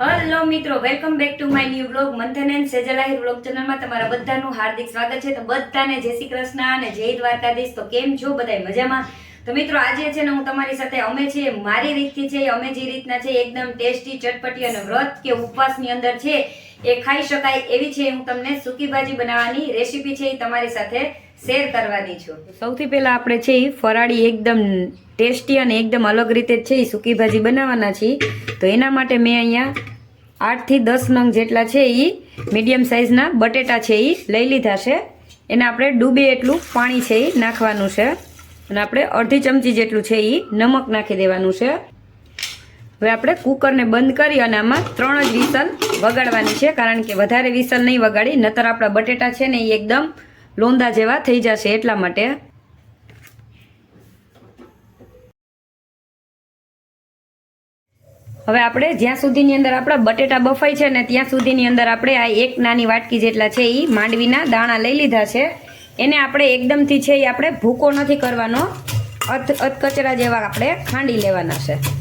Hello મિત્રો welcome back to my new blog Manthan and સેજલાહિર blog ચેનલમાં તમારા બધાનું હાર્દિક સ્વાગત છે. તો બધાને જય શ્રી કૃષ્ણ અને જય દ્વારકાધીશ. તો કેમ છો બધાય મજામાં? તો મિત્રો, આજે છે ને હું તમારી સાથે, અમે છે, મારી રીતથી છે, અમે જે રીતના છે, એકદમ ટેસ્ટી, ચટપટી અને વ્રત કે ઉપવાસની અંદર છે એ ખાઈ શકાય એવી છે, હું તમને સૂકી ભાજી બનાવવાની રેસીપી છે એ તમારી સાથે શેર કરવાની છું. સૌથી પહેલાં આપણે છે એ ફરાળી એકદમ ટેસ્ટી અને એકદમ અલગ રીતે છે એ સૂકી ભાજી બનાવવાના છીએ. તો એના માટે મેં અહીંયા આઠથી દસ નંગ જેટલા છે એ મીડિયમ સાઇઝના બટેટા છે એ લઈ લીધા છે. એને આપણે ડૂબે એટલું પાણી છે એ નાખવાનું છે. અને આપણે અડધી ચમચી જેટલું છે એ નમક નાખી દેવાનું છે. હવે આપણે કુકરને બંધ કરી અને આમાં ત્રણ જ વિસલ વગાડવાની છે, કારણ કે વધારે વિસલ નહીં વગાડી, નતર આપણા બટેટા છે ને એ એકદમ લોંદા જેવા થઈ જશે એટલા માટે. હવે આપણે જ્યાં સુધીની અંદર આપણા બટેટા બફાઈ છે ને ત્યાં સુધીની અંદર આપણે આ એક નાની વાટકી જેટલા છે એ માંડવીના દાણા લઈ લીધા છે. એને આપણે એકદમથી છે એ આપણે ભૂકો નથી કરવાનો. અધ અધકચરા જેવા આપણે ખાંડી લેવાના છે.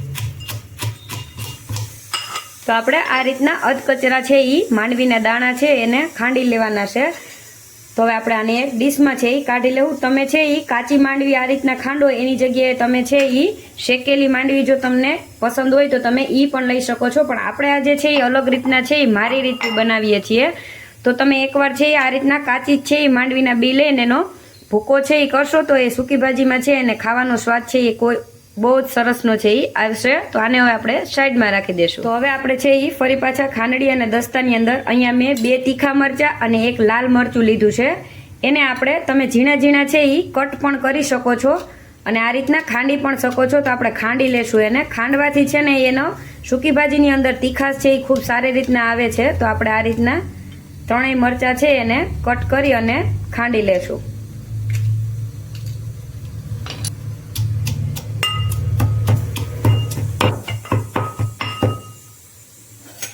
તો આપણે આ રીતના અધકચરા છે એ માંડવીના દાણા છે, એને ખાંડી લેવાના છે. તો હવે આપણે આને એક ડીશમાં છે એ કાઢી લેવું. તમે છે એ કાચી માંડવી આ રીતના ખાંડો, એની જગ્યાએ તમે છે એ શેકેલી માંડવી જો તમને પસંદ હોય તો તમે એ પણ લઈ શકો છો. પણ આપણે આજે છે એ અલગ રીતના છે એ મારી રીતથી બનાવીએ છીએ. તો તમે એકવાર છે આ રીતના કાચી જ છે એ માંડવીના બી લઈને એનો ભૂકો છે એ કરશો તો એ સૂકી ભાજીમાં છે એને ખાવાનો સ્વાદ છે એ કોઈ બહુ જ સરસનો છે એ આવશે. તો આને હવે આપણે સાઈડમાં રાખી દેશું. તો હવે આપણે છે એ ફરી પાછા ખાંડડી અને દસ્તાની અંદર અહીંયા મેં બે તીખા મરચાં અને એક લાલ મરચું લીધું છે. એને આપણે તમે ઝીણા ઝીણા છે એ કટ પણ કરી શકો છો અને આ રીતના ખાંડી પણ શકો છો. તો આપણે ખાંડી લેશું એને. ખાંડવાથી છે ને એનો સૂકી ભાજીની અંદર તીખાશ છે એ ખૂબ સારી રીતના આવે છે. તો આપણે આ રીતના ત્રણેય મરચાં છે એને કટ કરી અને ખાંડી લેશું.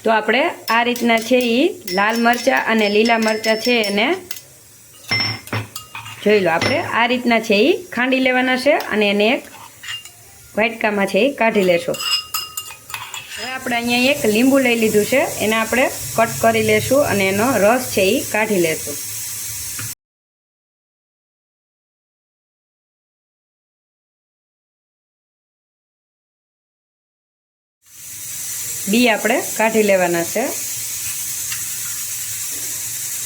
તો આપણે આ રીતના છે એ લાલ મરચાં અને લીલા મરચાં છે એને જોઈ લો. આપણે આ રીતના છે એ ખાંડી લેવાના છે અને એને એક વાટકામાં છે એ કાઢી લેશો. હવે આપણે અહીંયા એક લીંબુ લઈ લીધું છે. એને આપણે કટ કરી લેશું અને એનો રસ છે એ કાઢી લેશું. બી આપણે કાઢી લેવાના છે.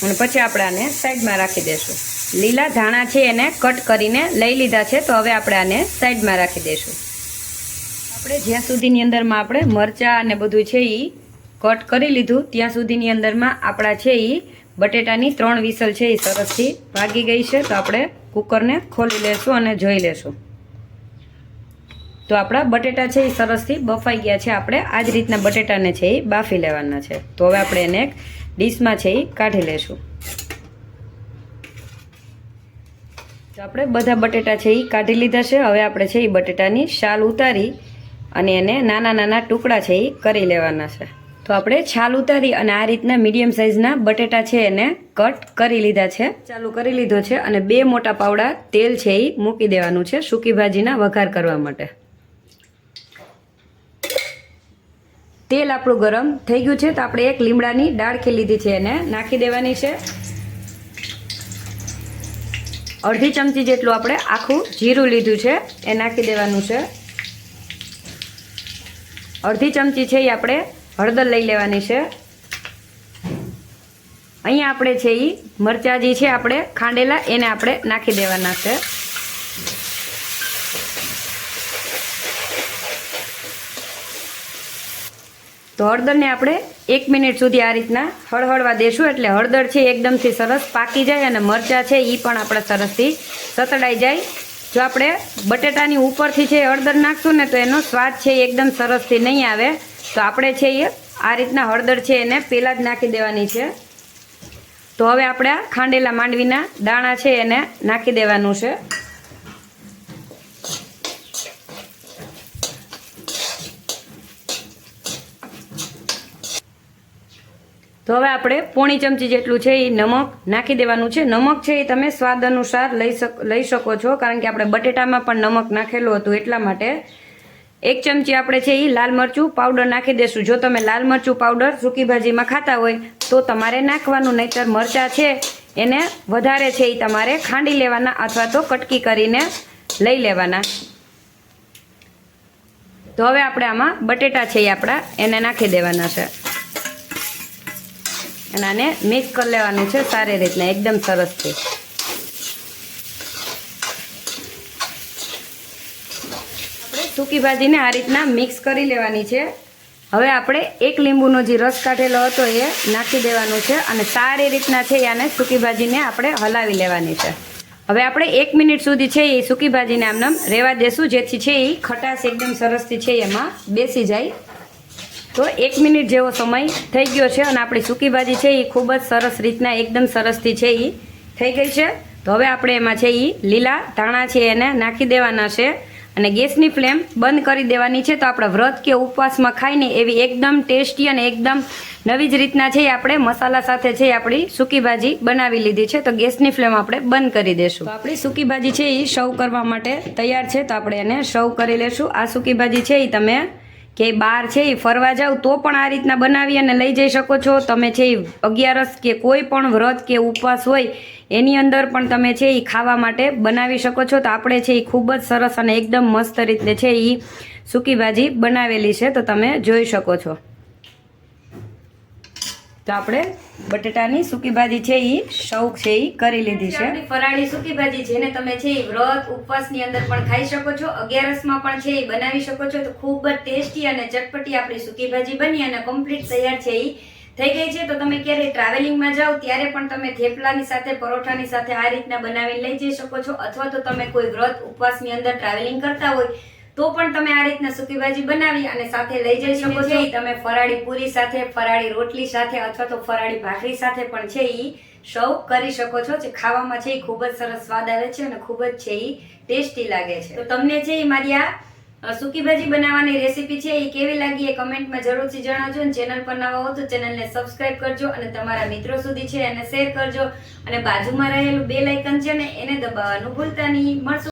અને પછી આપણે આને સાઈડમાં રાખી દઈશું લીલા ધાણા છે એને કટ કરીને લઈ લીધા છે, તો હવે આપણે આને સાઈડમાં રાખી દઈશું આપણે જ્યાં સુધીની અંદરમાં આપણે મરચાં અને બધું છે એ કટ કરી લીધું, ત્યાં સુધીની અંદરમાં આપણા છે એ બટેટાની ત્રણ વિસલ છે એ સરસથી ભાગી ગઈ છે, તો આપણે કુકરને ખોલી લેશું અને જોઈ લેશું. તો આપણા બટેટા છે એ સરસથી બફાઈ ગયા છે. આપણે આ જ રીતના બટેટાને છે એ બાફી લેવાના છે. તો હવે આપણે એને એક ડીશમાં છે એ કાઢી લેશું. તો આપણે બધા બટેટા છે એ કાઢી લીધા છે. હવે આપણે છે એ બટેટાની શાલ ઉતારી અને એને નાના નાના ટુકડા છે એ કરી લેવાના છે. તો આપણે છાલ ઉતારી અને આ રીતના મીડિયમ સાઇઝના બટેટા છે એને કટ કરી લીધા છે. ચાલુ કરી લીધો છે અને બે મોટા પાવડા તેલ છે એ મૂકી દેવાનું છે. સૂકી ભાજીના વઘાર કરવા માટે. તેલ આપણું ગરમ થઈ ગયું છે તો આપણે એક લીમડાની ડાળખી લીધી છે એને નાખી દેવાની છે. અડધી ચમચી જેટલું આપણે આખું જીરું લીધું છે, એ નાખી દેવાનું છે. અડધી ચમચી છે એ આપણે હળદર લઈ લેવાની છે. અહીંયા આપણે છે એ મરચાં જે છે આપણે ખાંડેલા, એને આપણે નાખી દેવાના છે. તો હળદરને આપણે એક મિનિટ સુધી આ રીતના હળહળવા દેશું એટલે હળદર છે એકદમથી સરસ પાકી જાય અને મરચાં છે એ પણ આપણે સરસથી સતડાઈ જાય. જો આપણે બટેટાની ઉપરથી છે હળદર નાખશું ને તો એનો સ્વાદ છે એકદમ સરસથી નહીં આવે. તો આપણે છે એ આ રીતના હળદર છે એને પહેલાં જ નાખી દેવાની છે. તો હવે આપણે ખાંડેલા માંડવીના દાણા છે એને નાખી દેવાનું છે. તો હવે આપણે પોણી ચમચી જેટલું છે એ નમક નાખી દેવાનું છે. નમક છે એ તમે સ્વાદ અનુસાર લઈ શક, લઈ શકો છો. કારણ કે આપણે બટેટામાં પણ નમક નાખેલું હતું એટલા માટે. એક ચમચી આપણે છે એ લાલ મરચું પાવડર નાખી દેશું. જો તમે લાલ મરચું પાવડર સૂકી ભાજીમાં ખાતા હોય, તો તમારે નાખવાનું. નહીંતર મરચાં છે એને વધારે છે એ તમારે ખાંડી લેવાના અથવા તો કટકી કરીને લઈ લેવાના. તો હવે આપણે આમાં બટેટા છે એ આપણા એને નાખી દેવાના છે. અને આને મિક્સ કરી લેવાનું છે સારી રીતના, એકદમ સરસથી સૂકી ભાજીને આ રીતના મિક્સ કરી લેવાની છે. હવે આપણે એક લીંબુનો જે રસ કાઢેલો હતો એ નાખી દેવાનો છે અને સારી રીતના છે આને સૂકી ભાજીને આપણે હલાવી લેવાની છે. હવે આપણે એક મિનિટ સુધી છે એ સૂકી ભાજીને આમને આમ રહેવા દેશું, જેથી છે એ ખટાશ એકદમ સરસથી છે એમાં બેસી જાય. તો એક મિનિટ જેવો સમય થઈ ગયો છે અને આપણી સૂકી ભાજી છે એ ખૂબ જ સરસ રીતના, એકદમ સરસથી છે એ થઈ ગઈ છે. તો હવે આપણે એમાં છે એ લીલા ધાણા છે એને નાખી દેવાના છે અને ગેસની ફ્લેમ બંધ કરી દેવાની છે. તો આપણે વ્રત કે ઉપવાસમાં ખાઈને એવી એકદમ ટેસ્ટી અને એકદમ નવી જ રીતના છે આપણે મસાલા સાથે છે આપણી સૂકી ભાજી બનાવી લીધી છે. તો ગેસની ફ્લેમ આપણે બંધ કરી દેશું. આપણી સૂકી ભાજી છે એ સર્વ કરવા માટે તૈયાર છે. તો આપણે એને સર્વ કરી લેશું. આ સૂકી ભાજી છે એ તમે કે બહાર છે એ ફરવા જાઓ તો પણ આ રીતના બનાવી અને લઈ જઈ શકો છો. તમે છે એ અગિયારસ કે કોઈ પણ વ્રત કે ઉપવાસ હોય, એની અંદર પણ તમે છે એ ખાવા માટે બનાવી શકો છો. તો આપણે છે એ ખૂબ જ સરસ અને એકદમ મસ્ત રીતે છે એ સૂકી ભાજી બનાવેલી છે. તો તમે જોઈ શકો છો. તો આપણે બટેટાની સૂકી ભાજી છે એ શૌક છે એ કરી લીધી છે. ફરાળી સૂકી ભાજી જેને તમે છે એ વ્રત ઉપવાસની અંદર પણ ખાઈ શકો છો, અગિયારસમાં પણ છે એ બનાવી શકો છો, તો ખૂબ જ ટેસ્ટી અને ચટપટી આપણી સૂકી ભાજી બની અને કમ્પ્લીટ તૈયાર છે એ થઈ ગઈ છે, તો તમે ક્યારેય ટ્રાવેલિંગમાં જાઓ, ત્યારે પણ તમે થેપલાની સાથે, પરોઠાની સાથે આ રીતના બનાવીને લઈ જઈ શકો છો, અથવા તો તમે કોઈ વ્રત ઉપવાસની અંદર ટ્રાવેલિંગ કરતા હોય તો પણ તમે આ રીતના સૂકી ભાજી બનાવી અને સાથે લઈ જઈ શકો છો. તમે ફરાળી પૂરી સાથે ફરાળી રોટલી સાથે અથવા તો ફરાળી ભાખરી સાથે પણ છે એ સર્વ કરી શકો છો જે ખાવામાં છે એ ખૂબ જ સરસ સ્વાદ આવે છે અને ખૂબ જ છે એ ટેસ્ટી લાગે છે. તો તમને છે એ મારી આ સૂકી ભાજી બનાવવાની રેસીપી છે એ કેવી લાગી એ કમેન્ટમાં જરૂરથી જણાવજો અને ચેનલ પર નવા હો તો ચેનલને સબસ્ક્રાઇબ કરજો અને તમારા મિત્રો સુધી છે એને શેર કરજો અને બાજુમાં રહેલું બે લાઇકન છે ને એને દબાવવાનું ભૂલતા નહીં. મળશું.